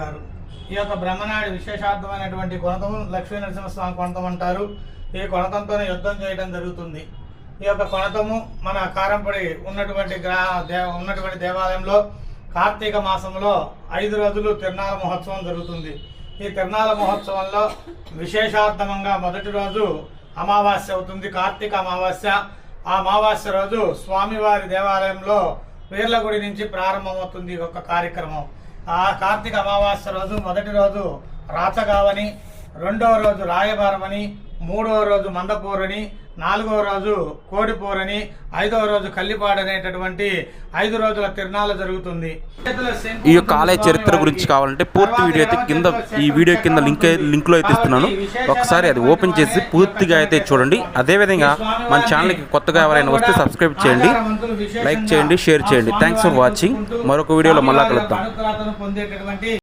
గారు ఈ యొక్క బ్రహ్మనాడి విశేషార్థమైనటువంటి కొనతము లక్ష్మీ నరసింహస్వామి కొనతం అంటారు. ఈ కొనతంతోనే యుద్ధం చేయడం జరుగుతుంది. ఈ యొక్క కొనతము మన కారంపడి ఉన్నటువంటి గ్రా దేవ ఉన్నటువంటి దేవాలయంలో కార్తీక మాసంలో ఐదు రోజులు తిరునాల మహోత్సవం జరుగుతుంది. ఈ తిరునాల మహోత్సవంలో విశేషార్థమంగా మొదటి రోజు అమావాస్య అవుతుంది. కార్తీక అమావాస్య. ఆ అమావాస్య రోజు స్వామివారి దేవాలయంలో వీర్లగుడి నుంచి ప్రారంభమవుతుంది ఈ యొక్క కార్యక్రమం. ఆ కార్తీక అమావాస్య రోజు మొదటి రోజు రాచగావని రెండవ రోజు రాయబారమని మూడవ రోజు మందపూరని నాలుగవ రోజు కోడిపూరని ఐదవ రోజు కల్లిపాడు అనేటటువంటి ఐదు రోజుల తిరునాళ్ళ జరుగుతుంది. ఈ యొక్క ఆలయ చరిత్ర గురించి కావాలంటే పూర్తి వీడియో అయితే కింద ఈ వీడియో కింద లింక్ లింక్లో అయితే ఇస్తున్నాను. ఒకసారి అది ఓపెన్ చేసి పూర్తిగా అయితే చూడండి. అదేవిధంగా మన ఛానల్కి కొత్తగా ఎవరైనా వస్తే సబ్స్క్రైబ్ చేయండి. లైక్ చేయండి షేర్ చేయండి. థ్యాంక్స్ ఫర్ వాచింగ్ మరొక వీడియోలో మళ్ళా కలుద్దాం.